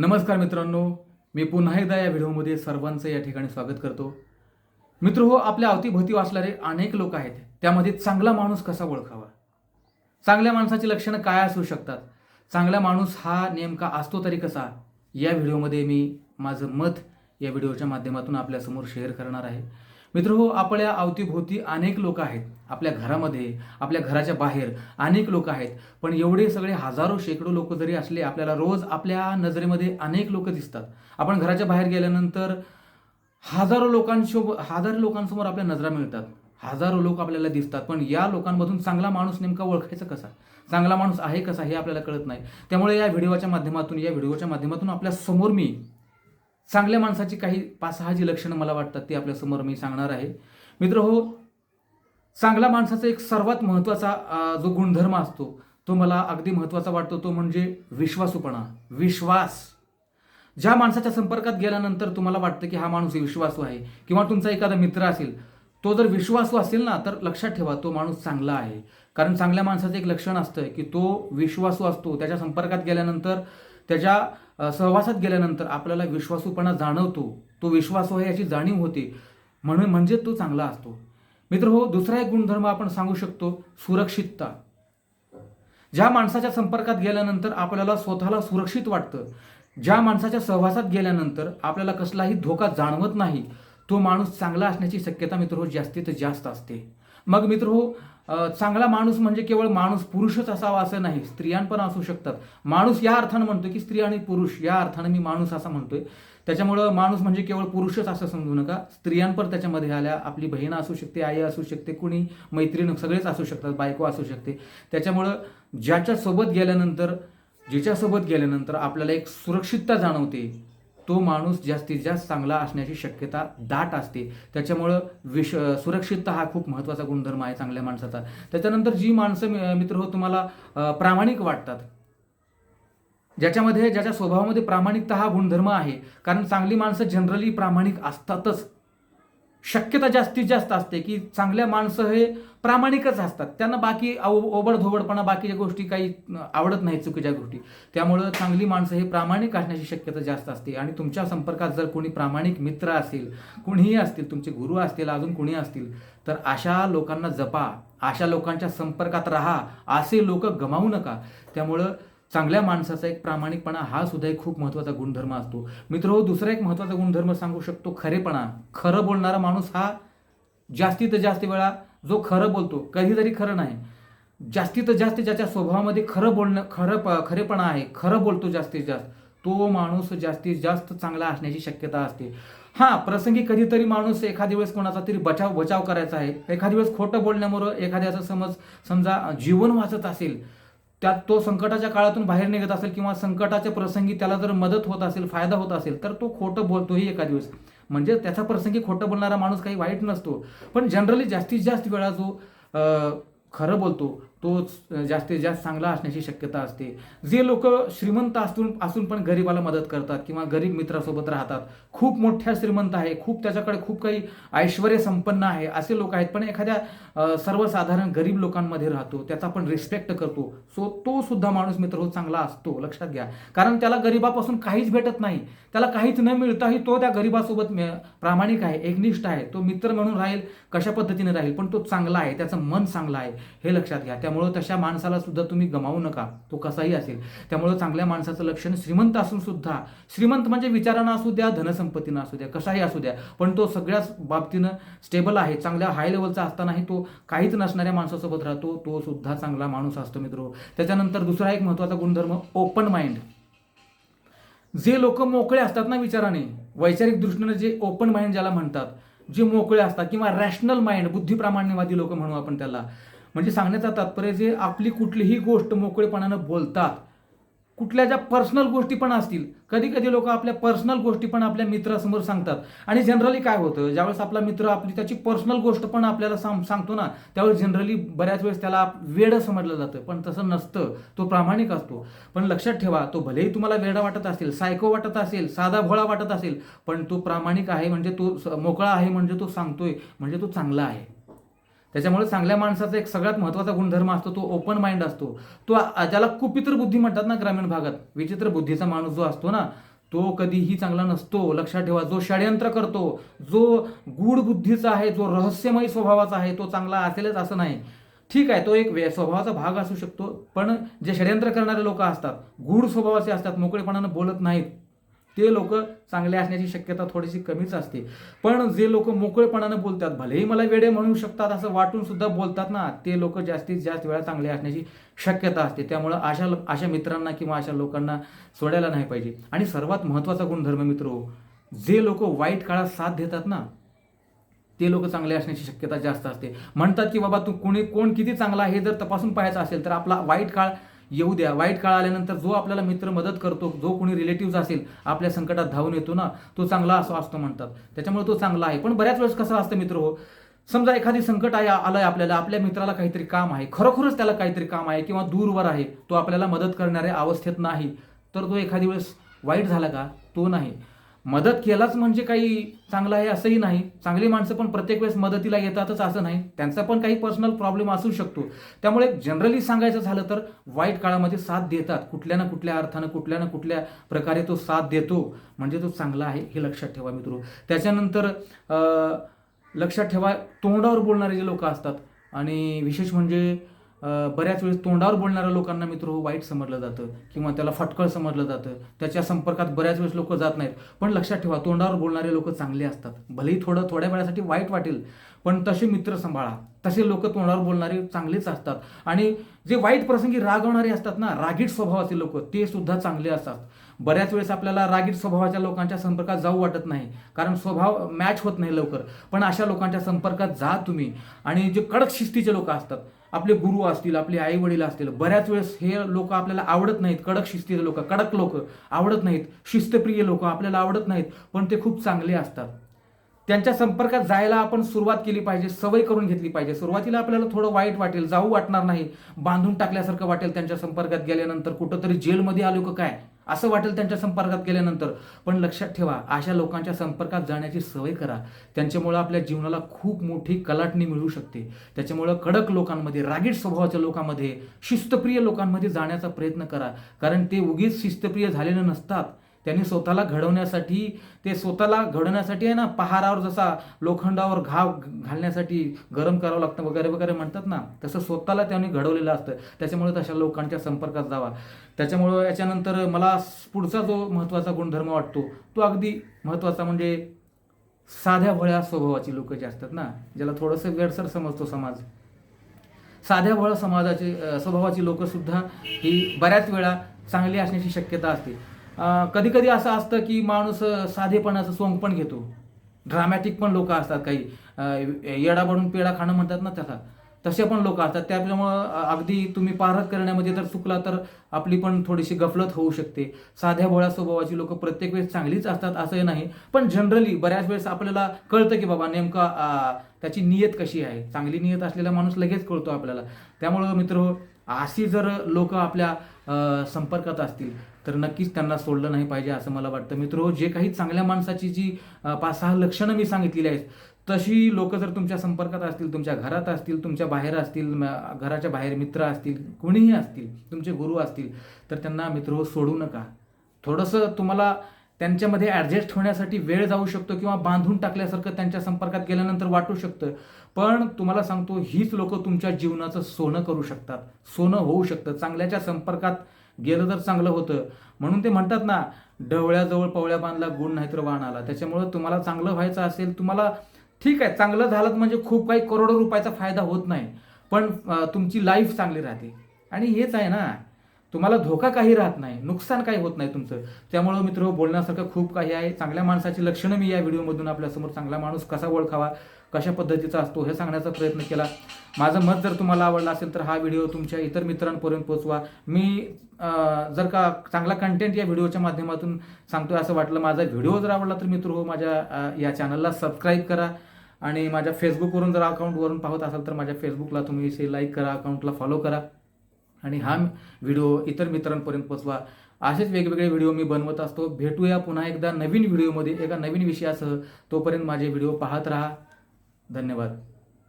नमस्कार मित्रांनो मी पुन्हा एकदा या व्हिडिओमध्ये सर्वांचं या ठिकाणी स्वागत करतो. मित्र हो आपल्या अवतीभोवती वाचणारे अनेक लोक आहेत त्यामध्ये चांगला माणूस कसा ओळखावा? चांगल्या माणसाची लक्षणं काय असू शकतात? चांगला माणूस हा नेमका असतो तरी कसा? या व्हिडिओमध्ये मी माझं मत या व्हिडिओच्या माध्यमातून आपल्यासमोर शेअर करणार आहे. मित्र हो आपल्या अवतीभोवती अनेक लोक आहेत. आपल्या घरामध्ये आपल्या घराच्या बाहेर अनेक लोक आहेत. पण एवढे सगळे हजारो शेकडो लोक जरी असले आपल्याला रोज आपल्या नजरेमध्ये अनेक लोक दिसतात. आपण घराच्या बाहेर गेल्यानंतर हजारो लोकांसोब हजारो लोकांसमोर आपल्या नजरा मिळतात. हजारो लोक आपल्याला दिसतात. पण या लोकांमधून चांगला माणूस नेमका ओळखायचा कसा? चांगला माणूस आहे कसा हे आपल्याला कळत नाही. त्यामुळे या व्हिडिओच्या माध्यमातून या व्हिडिओच्या माध्यमातून आपल्यासमोर मी चांगल्या माणसाची काही पाच सहा जी लक्षणं मला वाटतात ती आपल्यासमोर मी सांगणार आहे. मित्र हो चांगल्या माणसाचा एक सर्वात महत्त्वाचा जो गुणधर्म असतो तो मला अगदी महत्त्वाचा वाटतो तो म्हणजे विश्वासूपणा. विश्वास. ज्या माणसाच्या संपर्कात गेल्यानंतर तुम्हाला वाटतं की हा माणूस विश्वासू आहे किंवा तुमचा एखादा मित्र असेल तो जर विश्वासू असेल ना तर लक्षात ठेवा तो माणूस चांगला आहे. कारण चांगल्या माणसाचं एक लक्षण असतं की तो विश्वासू असतो. त्याच्या संपर्कात गेल्यानंतर त्याच्या सहवासात गेल्यानंतर आपल्याला विश्वासूपणा जाणवतो. तो विश्वासू आहे याची जाणीव होते. म्हणून म्हणजे तो चांगला असतो. मित्र हो दुसरा एक गुणधर्म आपण सांगू शकतो सुरक्षितता. ज्या माणसाच्या संपर्कात गेल्यानंतर आपल्याला स्वतःला सुरक्षित वाटतं. ज्या माणसाच्या सहवासात गेल्यानंतर आपल्याला कसलाही धोका जाणवत नाही तो माणूस चांगला असण्याची शक्यता मित्र हो जास्तीत जास्त असते. मग मित्र हो चांगला माणूस म्हणजे केवळ माणूस पुरुषच असावा असं नाही स्त्रियां पण असू शकतात. माणूस या अर्थानं म्हणतो की स्त्री आणि पुरुष या अर्थानं मी माणूस असा म्हणतोय. त्याच्यामुळं माणूस म्हणजे केवळ पुरुषच असं समजू नका. स्त्रियां पण त्याच्यामध्ये आल्या आपली बहीण असू शकते आई असू शकते कुणी मैत्रीण सगळेच असू शकतात बायको असू शकते. त्याच्यामुळं ज्याच्यासोबत गेल्यानंतर जिच्यासोबत गेल्यानंतर आपल्याला एक सुरक्षितता जाणवते. तो माणूस जास्तीत जास्त चांगला असण्याची शक्यता दाट असते. त्याच्यामुळं विश सुरक्षितता हा खूप महत्त्वाचा गुणधर्म आहे चांगल्या माणसाचा. त्याच्यानंतर जी माणसं मित्र हो तुम्हाला प्रामाणिक वाटतात. ज्याच्यामध्ये ज्याच्या स्वभावामध्ये प्रामाणिकता हा गुणधर्म आहे. कारण चांगली माणसं जनरली प्रामाणिक असतातच. शक्यता जास्तीत जास्त असते की चांगल्या माणसं हे प्रामाणिकच असतात. त्यांना बाकी ओबडधोबडपणा बाकीच्या गोष्टी काही आवडत नाही चुकीच्या गोष्टी त्यामुळं चांगली माणसं हे प्रामाणिक असण्याची शक्यता जास्त असते. आणि तुमच्या संपर्कात जर कोणी प्रामाणिक मित्र असेल कुणीही असतील तुमचे गुरु असतील अजून कोणी असतील तर अशा लोकांना जपा. अशा लोकांच्या संपर्कात राहा. असे लोक गमावू नका. त्यामुळं चांगल्या माणसाचा एक प्रामाणिकपणा हा सुद्धा एक खूप महत्त्वाचा गुणधर्म असतो. मित्र हो, दुसरा एक महत्त्वाचा गुणधर्म सांगू शकतो खरेपणा. खरं बोलणारा माणूस हा जास्तीत जास्त वेळा जो खरं बोलतो कधीतरी खरं नाही. जास्तीत जास्त ज्याच्या स्वभावामध्ये खरं बोलणं खरं प- खरेपणा आहे खरं बोलतो जास्तीत जास्त तो माणूस जास्तीत जास्त चांगला असण्याची शक्यता असते. हां प्रसंगी कधीतरी माणूस एखाद्या वेळेस कोणाचा तरी बचाव बचाव करायचा आहे. एखाद्या वेळेस खोटं बोलण्यामुळं एखाद्याचा समज समजा जीवन वाचत असेल त्यात तो संकटाच्या काळातून बाहेर निघत असेल किंवा संकटाच्या प्रसंगी त्याला जर मदत होत असेल फायदा होत असेल तर तो खोटं बोलतोही एका दिवस. म्हणजे त्याचा प्रसंगी खोटं बोलणारा माणूस काही वाईट नसतो. पण जनरली जास्तीत जास्त वेळा जो खरं बोलतो तो जास्तीत जास्त चांगला असण्याची शक्यता असते. जे लोक श्रीमंत असून असून पण गरीबाला मदत करतात किंवा गरीब मित्रासोबत राहतात खूप मोठ्या श्रीमंत आहे खूप त्याच्याकडे खूप काही ऐश्वर संपन्न आहे असे लोक आहेत. पण एखाद्या सर्वसाधारण गरीब लोकांमध्ये राहतो त्याचा आपण रिस्पेक्ट करतो. सो तो सुद्धा माणूस मित्र हो चांगला असतो. लक्षात घ्या. कारण त्याला गरिबापासून काहीच भेटत नाही. त्याला काहीच न मिळताही तो त्या गरिबासोबत प्रामाणिक आहे एकनिष्ठ आहे. तो मित्र म्हणून राहील कशा पद्धतीने राहील पण तो चांगला आहे त्याचं मन चांगलं आहे हे लक्षात घ्या. त्यामुळं तशा माणसाला सुद्धा तुम्ही गमावू नका. तो कसाही असेल. त्यामुळं चांगल्या माणसाचं लक्षण श्रीमंत असून सुद्धा श्रीमंत म्हणजे विचारानं असू द्या धनसंपत्तीनं असू द्या कसाही असू द्या पण तो सगळ्याच बाबतीनं स्टेबल आहे. चांगल्या हाय लेवलचा असतानाही तो काहीच नसणाऱ्या माणसासोबत राहतो. तो सुद्धा चांगला माणूस असतो मित्र. त्याच्यानंतर दुसरा एक महत्त्वाचा गुणधर्म ओपन माइंड जे लोक मोकळे असतात ना विचाराने वैचारिक दृष्टीने जे ओपन माइंड ज्याला म्हणतात जे मोकळे असतात किंवा रॅशनल माइंड बुद्धिप्रामाण्यवादी लोक म्हणू आपण त्याला. म्हणजे सांगण्याचा तात्पर्य जे आपली कुठलीही गोष्ट मोकळेपणानं बोलतात कुठल्या ज्या पर्सनल गोष्टी पण असतील कधी कधी लोक आपल्या पर्सनल गोष्टी पण आपल्या मित्रासमोर सांगतात. आणि जनरली काय होतं ज्यावेळेस आपला मित्र आपली त्याची पर्सनल गोष्ट पण आपल्याला सांग सांगतो ना त्यावेळेस जनरली बऱ्याच वेळेस त्याला वेड समजलं जातं. पण तसं नसतं तो प्रामाणिक असतो. पण लक्षात ठेवा तो भलेही तुम्हाला वेडा वाटत असेल सायको वाटत असेल साधा भोळा वाटत असेल पण तो प्रामाणिक आहे म्हणजे तो स- मोकळा आहे म्हणजे तो सांगतोय म्हणजे तो चांगला आहे. त्याच्यामुळे चांगल्या माणसाचा एक सगळ्यात महत्त्वाचा गुणधर्म असतो तो ओपन माइंड असतो. तो ज्याला कुपित्र बुद्धी म्हणतात ना ग्रामीण भागात विचित्र बुद्धीचा माणूस जो असतो ना तो कधीही चांगला नसतो. लक्षात ठेवा जो षडयंत्र करतो जो गूढ बुद्धीचा आहे जो रहस्यमय स्वभावाचा आहे तो चांगला असेलच असं नाही. ठीक आहे तो एक वे- स्वभावाचा भाग असू शकतो पण जे षडयंत्र करणारे लोक असतात गूढ स्वभावाचे असतात मोकळेपणानं बोलत नाहीत. ते लोक चांगले असण्याची शक्यता थोडीशी कमीच असते. पण जे लोक मोकळेपणानं बोलतात भलेही मला वेडे म्हणू शकतात असं वाटून सुद्धा बोलतात ना ते लोक जास्तीत जास्त वेळा चांगले असण्याची शक्यता असते. त्यामुळं अशा अशा मित्रांना किंवा अशा लोकांना सोडायला नाही पाहिजे. आणि सर्वात महत्त्वाचा गुणधर्म मित्र हो, जे लोक वाईट काळात साथ देतात ना ते लोक चांगले असण्याची शक्यता जास्त असते. म्हणतात की बाबा तू कोणी कोण किती चांगला आहे हे जर तपासून पाहायचं असेल तर आपला वाईट काळ येऊ द्या. वाईट काळ आल्यानंतर जो आपल्याला मित्र मदत करतो जो कोणी रिलेटिव्ह असेल आपल्या संकटात धावून येतो ना तो चांगला असं असतो म्हणतात. त्याच्यामुळे तो चांगला आहे. पण बऱ्याच वेळेस कसं असतं मित्र हो समजा एखादी संकट आहे आलंय आपल्याला आपल्या मित्राला काहीतरी काम आहे. खरोखरच त्याला काहीतरी काम आहे किंवा दूरवर आहे तो आपल्याला मदत करणाऱ्या अवस्थेत नाही. तर तो एखादी वेळेस वाईट झाला का? तो नाही. मदत केलाच म्हणजे काही चांगलं आहे असंही नाही. चांगली माणसं पण प्रत्येक वेळेस मदतीला येतातच असं नाही. त्यांचा पण काही पर्सनल प्रॉब्लेम असू शकतो. त्यामुळे जनरली सांगायचं झालं तर वाईट काळामध्ये साथ देतात. कुठल्या ना कुठल्या अर्थानं कुठल्या ना कुठल्या प्रकारे तो साथ देतो. म्हणजे तो चांगला आहे हे लक्षात ठेवा मित्र. त्याच्यानंतर लक्षात ठेवा तोंडावर बोलणारे जे लोक असतात आणि विशेष म्हणजे बऱ्याच वेळेस तोंडावर बोलणाऱ्या लोकांना मित्र हो वाईट समजलं जातं किंवा त्याला फटकळ समजलं जातं. त्याच्या संपर्कात बऱ्याच वेळेस लोक जात नाहीत. पण लक्षात ठेवा तोंडावर बोलणारे लोक चांगले असतात. भलेही थोडं थोड्या वेळासाठी वाईट वाटेल पण तसे मित्र सांभाळा. तसे लोक तोंडावर बोलणारे चांगलेच असतात. आणि जे वाईट प्रसंगी रागवणारे असतात ना रागीट स्वभावाचे लोक ते सुद्धा चांगले असतात. बऱ्याच वेळेस आपल्याला रागीट स्वभावाच्या लोकांच्या संपर्कात जाऊ वाटत नाही कारण स्वभाव मॅच होत नाही लवकर. पण अशा लोकांच्या संपर्कात जा तुम्ही. आणि जे कडक शिस्तीचे लोक असतात आपले गुरु असतील आपले आई वडील असतील बऱ्याच वेळेस हे लोक आपल्याला आवडत नाहीत. कडक शिस्तीचे लोक कडक लोक आवडत नाहीत. शिस्तप्रिय लोक आपल्याला आवडत नाहीत पण ते खूप चांगले असतात. त्यांच्या संपर्कात जायला आपण सुरुवात केली पाहिजे सवय करून घेतली पाहिजे. सुरुवातीला आपल्याला थोडं वाईट वाटेल जाऊ वाटणार नाही. बांधून टाकल्यासारखं वाटेल त्यांच्या संपर्कात गेल्यानंतर कुठंतरी जेलमध्ये आलो का काय? असं वाटेल त्यांच्या संपर्कात गेल्यानंतर. पण लक्षात ठेवा अशा लोकांच्या संपर्कात जाण्याची सवय करा. त्यांच्यामुळं आपल्या जीवनाला खूप मोठी कलाटणी मिळू शकते. त्याच्यामुळं कडक लोकांमध्ये रागीट स्वभावाच्या लोकांमध्ये शिस्तप्रिय लोकांमध्ये जाण्याचा प्रयत्न करा. कारण ते उगीच शिस्तप्रिय झालेले नसतात. त्यांनी स्वतःला घडवण्यासाठी ते स्वतःला घडवण्यासाठी आहे ना पहारावर जसा लोखंडावर घाव घालण्यासाठी गरम करावं लागतं वगैरे वगैरे म्हणतात ना तसं स्वतःला त्यांनी घडवलेलं असतं. त्याच्यामुळे तशा लोकांच्या संपर्कात जावा. त्याच्यामुळं याच्यानंतर मला पुढचा जो महत्त्वाचा गुणधर्म वाटतो तो अगदी महत्त्वाचा म्हणजे साध्या भोळ्या स्वभावाची लोक जे असतात ना ज्याला थोडंसं वेडसर समजतो समाज. साध्या भोळ्या समाजाचे स्वभावाची लोकंसुद्धा ही बऱ्याच वेळा चांगली असण्याची शक्यता असते. कधी कधी असं असतं की माणूस साधेपणाचं सोंग पण घेतो. ड्रामॅटिक पण लोक असतात काही. येडा बनून पेडा खाणं म्हणतात ना त्याला. तसे पण लोक असतात. त्यामुळं अगदी तुम्ही पारख करण्यामध्ये जर चुकला तर आपली पण थोडीशी गफलत होऊ शकते. साध्या भोळ्या स्वभावाची लोक प्रत्येक वेळेस चांगलीच असतात असंही नाही. पण जनरली बऱ्याच वेळेस आपल्याला कळतं की बाबा नेमका त्याची नियत कशी आहे. चांगली नियत असलेला माणूस लगेच कळतो आपल्याला. त्यामुळं मित्र अशी जर लोक आपल्या संपर्कात असतील तर नक्कीच त्यांना सोडलं नाही पाहिजे असं मला वाटतं. मित्र जे काही चांगल्या माणसाची जी पाच सहा लक्षणं मी सांगितलेली आहेत तशी लोक जर तुमच्या संपर्कात असतील तुमच्या घरात असतील तुमच्या बाहेर असतील घराच्या बाहेर मित्र असतील कोणीही असतील तुमचे गुरु असतील तर त्यांना मित्र सोडू नका. थोडंसं तुम्हाला त्यांच्यामध्ये ॲडजस्ट होण्यासाठी वेळ जाऊ शकतो किंवा बांधून टाकल्यासारखं त्यांच्या संपर्कात गेल्यानंतर वाटू शकतं. पण तुम्हाला सांगतो हीच लोक तुमच्या जीवनाचं सोनं करू शकतात. सोनं होऊ शकतं. चांगल्याच्या संपर्कात गेलं तर चांगलं होतं. म्हणून ते म्हणतात ना डवळ्याजवळ पवळ्या बांधला गुण नाहीतर वाण आला. त्याच्यामुळं तुम्हाला चांगलं व्हायचं असेल तुम्हाला ठीक आहे चांगलं झालं म्हणजे खूप काही करोडो रुपयाचा फायदा होत नाही. पण तुमची लाईफ चांगली राहते. आणि हेच आहे ना तुम्हाला धोका काही राहत नाही नुकसान काही होत नाही तुमचं. त्यामुळं मित्र बोलण्यासारखं खूप काही आहे. चांगल्या माणसाची लक्षणं मी या व्हिडिओमधून आपल्यासमोर चांगला माणूस कसा ओळखावा कशा पद्धतीचा असतो हे सांगण्याचा प्रयत्न केला. माझं मत जर तुम्हाला आवडलं असेल तर हा व्हिडिओ तुमच्या इतर मित्रांपर्यंत पोहोचवा. मी जर का चांगला कंटेंट या व्हिडिओच्या माध्यमातून सांगतोय असं वाटलं माझा व्हिडिओ जर आवडला तर मित्र हो माझ्या या चॅनलला सबस्क्राईब करा. आणि माझ्या फेसबुकवरून जर अकाउंटवरून पाहत असाल तर माझ्या फेसबुकला तुम्ही लाईक करा अकाउंटला फॉलो करा. आणि हा व्हिडिओ इतर मित्रांपर्यंत पोचवा असेच वेगवेगळे व्हिडिओ मी बनवत असतो. भेटूया पुन्हा एकदा नवीन व्हिडिओमध्ये एका नवीन विषयासह. तोपर्यंत माझे व्हिडिओ पाहत राहा. धन्यवाद.